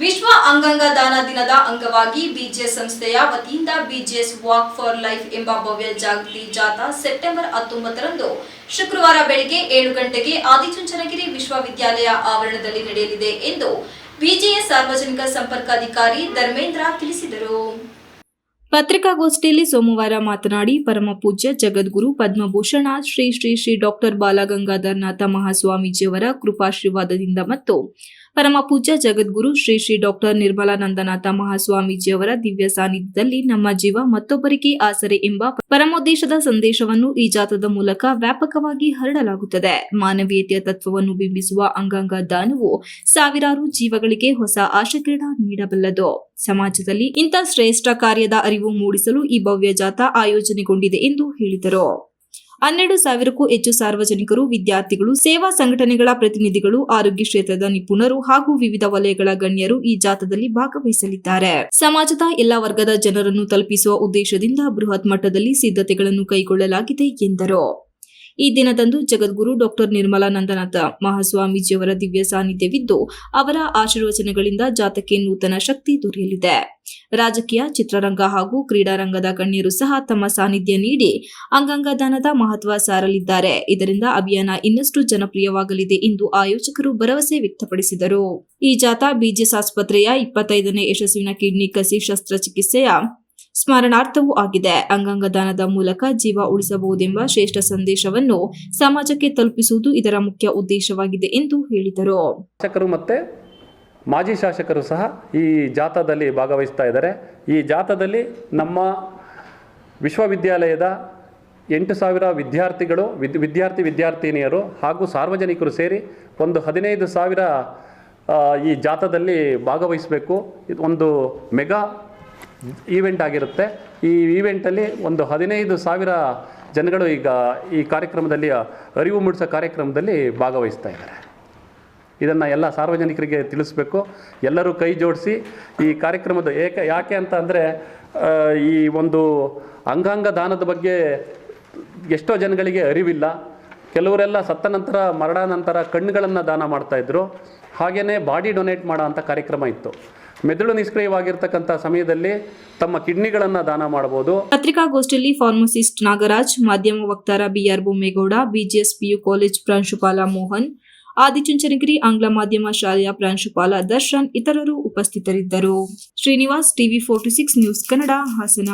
ವಿಶ್ವ ಅಂಗಾಂಗ ದಾನ ದಿನದ ಅಂಗವಾಗಿ ಬಿಜೆಎಸ್ ಸಂಸ್ಥೆಯ ವತಿಯಿಂದ ಬಿಜೆಎಸ್ ವಾಕ್ ಫಾರ್ ಲೈಫ್ ಎಂಬ ಭವ್ಯ ಜಾಗೃತಿ ಜಾಥಾ ಸೆಪ್ಟೆಂಬರ್ ಹತ್ತೊಂಬತ್ತರಂದು ಶುಕ್ರವಾರ ಬೆಳಗ್ಗೆ ಏಳು ಗಂಟೆಗೆ ಆದಿಚುಂಚನಗಿರಿ ವಿಶ್ವವಿದ್ಯಾಲಯ ಆವರಣದಲ್ಲಿ ನಡೆಯಲಿದೆ ಎಂದು ಬಿಜೆಎಸ್ ಸಾರ್ವಜನಿಕ ಸಂಪರ್ಕಾಧಿಕಾರಿ ಧರ್ಮೇಂದ್ರ ತಿಳಿಸಿದರು. ಪತ್ರಿಕಾಗೋಷ್ಠಿಯಲ್ಲಿ ಸೋಮವಾರ ಮಾತನಾಡಿ ಪರಮ ಪೂಜ್ಯ ಜಗದ್ಗುರು ಪದ್ಮಭೂಷಣ ಶ್ರೀ ಶ್ರೀ ಶ್ರೀ ಡಾಕ್ಟರ್ ಬಾಲಗಂಗಾಧರನಾಥ ಮಹಾಸ್ವಾಮೀಜಿಯವರ ಕೃಪಾಶೀರ್ವಾದದಿಂದ ಮತ್ತು ಪರಮ ಪೂಜ್ಯ ಜಗದ್ಗುರು ಶ್ರೀ ಶ್ರೀ ಡಾಕ್ಟರ್ ನಿರ್ಮಲಾನಂದನಾಥ ಮಹಾಸ್ವಾಮೀಜಿಯವರ ದಿವ್ಯ ಸಾನ್ನಿಧ್ಯದಲ್ಲಿ ನಮ್ಮ ಜೀವ ಮತ್ತೊಬ್ಬರಿಗೆ ಆಸರೆ ಎಂಬ ಪರಮೋದ್ದೇಶದ ಸಂದೇಶವನ್ನು ಈ ಜಾತ್ರದ ಮೂಲಕ ವ್ಯಾಪಕವಾಗಿ ಹರಡಲಾಗುತ್ತದೆ. ಮಾನವೀಯತೆಯ ತತ್ವವನ್ನು ಬಿಂಬಿಸುವ ಅಂಗಾಂಗ ದಾನವು ಸಾವಿರಾರು ಜೀವಗಳಿಗೆ ಹೊಸ ಆಶಕಿರಣ ನೀಡಬಲ್ಲದು. ಸಮಾಜದಲ್ಲಿ ಇಂಥ ಶ್ರೇಷ್ಠ ಕಾರ್ಯದ ಅರಿವು ಮೂಡಿಸಲು ಈ ಭವ್ಯ ಜಾಥಾ ಆಯೋಜನೆಗೊಂಡಿದೆ ಎಂದು ಹೇಳಿದರು. ಹನ್ನೆರಡು ಸಾವಿರಕ್ಕೂ ಹೆಚ್ಚು ಸಾರ್ವಜನಿಕರು, ವಿದ್ಯಾರ್ಥಿಗಳು, ಸೇವಾ ಸಂಘಟನೆಗಳ ಪ್ರತಿನಿಧಿಗಳು, ಆರೋಗ್ಯ ಕ್ಷೇತ್ರದ ನಿಪುಣರು ಹಾಗೂ ವಿವಿಧ ವಲಯಗಳ ಗಣ್ಯರು ಈ ಜಾಥಾದಲ್ಲಿ ಭಾಗವಹಿಸಲಿದ್ದಾರೆ. ಸಮಾಜದ ಎಲ್ಲಾ ವರ್ಗದ ಜನರನ್ನು ತಲುಪಿಸುವ ಉದ್ದೇಶದಿಂದ ಬೃಹತ್ ಮಟ್ಟದಲ್ಲಿ ಸಿದ್ಧತೆಗಳನ್ನು ಕೈಗೊಳ್ಳಲಾಗಿದೆ ಎಂದರು. ಈ ದಿನದಂದು ಜಗದ್ಗುರು ಡಾಕ್ಟರ್ ನಿರ್ಮಲಾನಂದನಾಥ ಮಹಾಸ್ವಾಮೀಜಿಯವರ ದಿವ್ಯ ಸಾನ್ನಿಧ್ಯವಿದ್ದು, ಅವರ ಆಶೀರ್ವಚನಗಳಿಂದ ಜಾತಕ್ಕೆ ನೂತನ ಶಕ್ತಿ ದೊರೆಯಲಿದೆ. ರಾಜಕೀಯ, ಚಿತ್ರರಂಗ ಹಾಗೂ ಕ್ರೀಡಾರಂಗದ ಗಣ್ಯರು ಸಹ ತಮ್ಮ ಸಾನ್ನಿಧ್ಯ ನೀಡಿ ಅಂಗಾಂಗ ದಾನದ ಮಹತ್ವ ಸಾರಲಿದ್ದಾರೆ. ಇದರಿಂದ ಅಭಿಯಾನ ಇನ್ನಷ್ಟು ಜನಪ್ರಿಯವಾಗಲಿದೆ ಎಂದು ಆಯೋಜಕರು ಭರವಸೆ ವ್ಯಕ್ತಪಡಿಸಿದರು. ಈ ಜಾಥಾ ಬಿಜಿಎಸ್ ಆಸ್ಪತ್ರೆಯ ಇಪ್ಪತ್ತೈದನೇ ಯಶಸ್ವಿನ ಕಿಡ್ನಿ ಕಸಿ ಶಸ್ತ್ರಚಿಕಿತ್ಸೆಯ ಸ್ಮರಣಾರ್ಥವೂ ಆಗಿದೆ. ಅಂಗಾಂಗ ದಾನದ ಮೂಲಕ ಜೀವ ಉಳಿಸಬಹುದೆಂಬ ಶ್ರೇಷ್ಠ ಸಂದೇಶವನ್ನು ಸಮಾಜಕ್ಕೆ ತಲುಪಿಸುವುದು ಇದರ ಮುಖ್ಯ ಉದ್ದೇಶವಾಗಿದೆ ಎಂದು ಹೇಳಿದರು. ಶಾಸಕರು ಮತ್ತೆ ಮಾಜಿ ಶಾಸಕರು ಸಹ ಈ ಜಾಥಾದಲ್ಲಿ ಭಾಗವಹಿಸ್ತಾ ಇದ್ದಾರೆ. ಈ ಜಾಥಾದಲ್ಲಿ ನಮ್ಮ ವಿಶ್ವವಿದ್ಯಾಲಯದ ಎಂಟು ಸಾವಿರ ವಿದ್ಯಾರ್ಥಿಗಳು, ವಿದ್, ವಿದ್ಯಾರ್ಥಿ ವಿದ್ಯಾರ್ಥಿನಿಯರು ಹಾಗೂ ಸಾರ್ವಜನಿಕರು ಸೇರಿ ಒಂದು ಹದಿನೈದು ಸಾವಿರ ಈ ಜಾಥಾದಲ್ಲಿ ಭಾಗವಹಿಸಬೇಕು. ಇದು ಒಂದು ಮೆಗಾ ಈವೆಂಟ್ ಆಗಿರುತ್ತೆ. ಈ ಈವೆಂಟಲ್ಲಿ ಒಂದು ಹದಿನೈದು ಸಾವಿರ ಜನಗಳು ಈಗ ಈ ಕಾರ್ಯಕ್ರಮದಲ್ಲಿ ಅರಿವು ಮೂಡಿಸೋ ಕಾರ್ಯಕ್ರಮದಲ್ಲಿ ಭಾಗವಹಿಸ್ತಾ ಇದ್ದಾರೆ. ಇದನ್ನು ಎಲ್ಲ ಸಾರ್ವಜನಿಕರಿಗೆ ತಿಳಿಸ್ಬೇಕು. ಎಲ್ಲರೂ ಕೈ ಜೋಡಿಸಿ ಈ ಕಾರ್ಯಕ್ರಮದ ಏಕೆ, ಯಾಕೆ ಅಂತ ಅಂದರೆ ಈ ಒಂದು ಅಂಗಾಂಗ ದಾನದ ಬಗ್ಗೆ ಎಷ್ಟೋ ಜನಗಳಿಗೆ ಅರಿವಿಲ್ಲ. ಕೆಲವರೆಲ್ಲ ಸತ್ತ ನಂತರ ಮರಣಾನಂತರ ಕಣ್ಣುಗಳನ್ನು ದಾನ ಮಾಡ್ತಾಯಿದ್ರು ಹಾಗೆಯೇ ಬಾಡಿ ಡೊನೇಟ್ ಮಾಡೋ ಅಂಥ ಕಾರ್ಯಕ್ರಮ ಇತ್ತು. ಮೆದುಳು ನಿಷ್ಕ್ರಿಯವಾಗಿರ್ತಕ್ಕಂಥ ಸಮಯದಲ್ಲಿ ತಮ್ಮ ಕಿಡ್ನಿಗಳನ್ನು ದಾನ ಮಾಡಬಹುದು ಪತ್ರಿಕಾಗೋಷ್ಠಿಯಲ್ಲಿ ಫಾರ್ಮಸಿಸ್ಟ್ ನಾಗರಾಜ್, ಮಾಧ್ಯಮ ವಕ್ತಾರ BR Bommegowda, BGS PU college ಪ್ರಾಂಶುಪಾಲ ಮೋಹನ್, ಆದಿಚುಂಚನಗಿರಿ ಆಂಗ್ಲ ಮಾಧ್ಯಮ ಶಾಲೆಯ ಪ್ರಾಂಶುಪಾಲ ದರ್ಶನ್, ಇತರರು ಉಪಸ್ಥಿತರಿದ್ದರು. Srinivas TV forty six news Kannada Hassan.